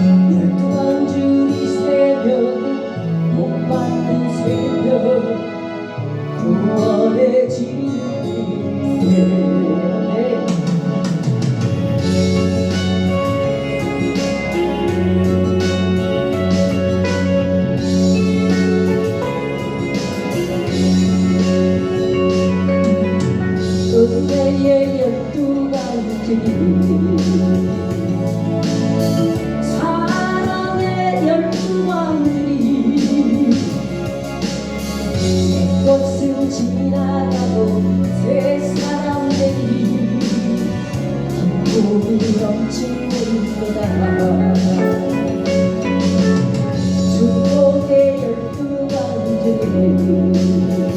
열두번 줄이 새벽 못 받는 새벽 9월에 지는 새벽에 은혜의 열두 가지 지나가도 새 사람들이 기쁨이 넘치는 거다. 주목의 열두 강들이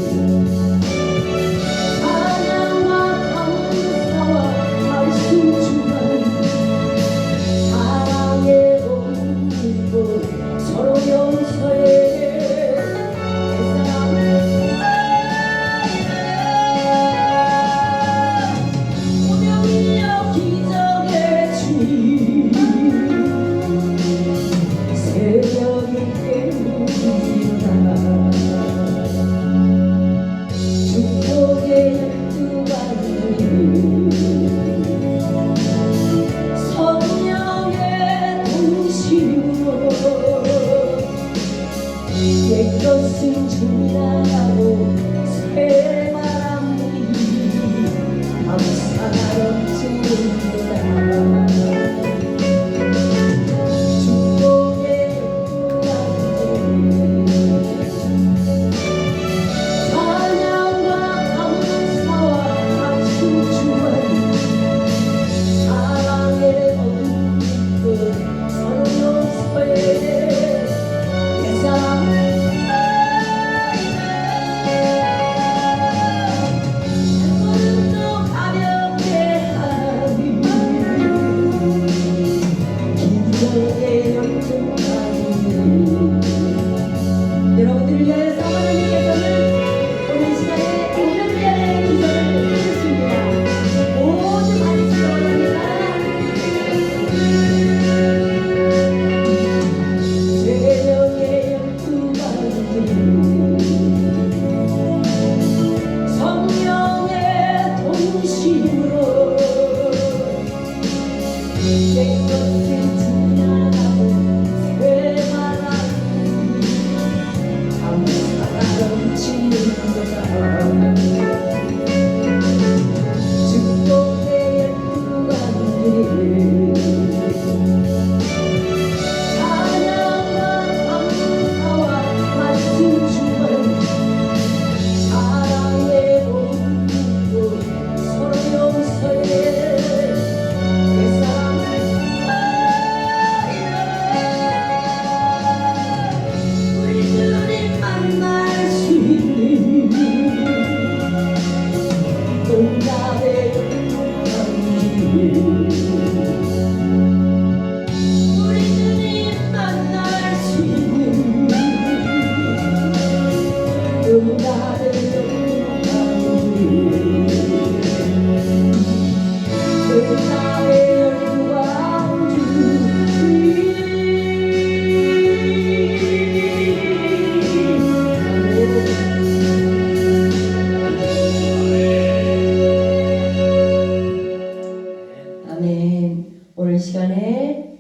내 것은 주님하고 새바람이 감사롭지 여러분들을 위하여 see. 오늘 시간에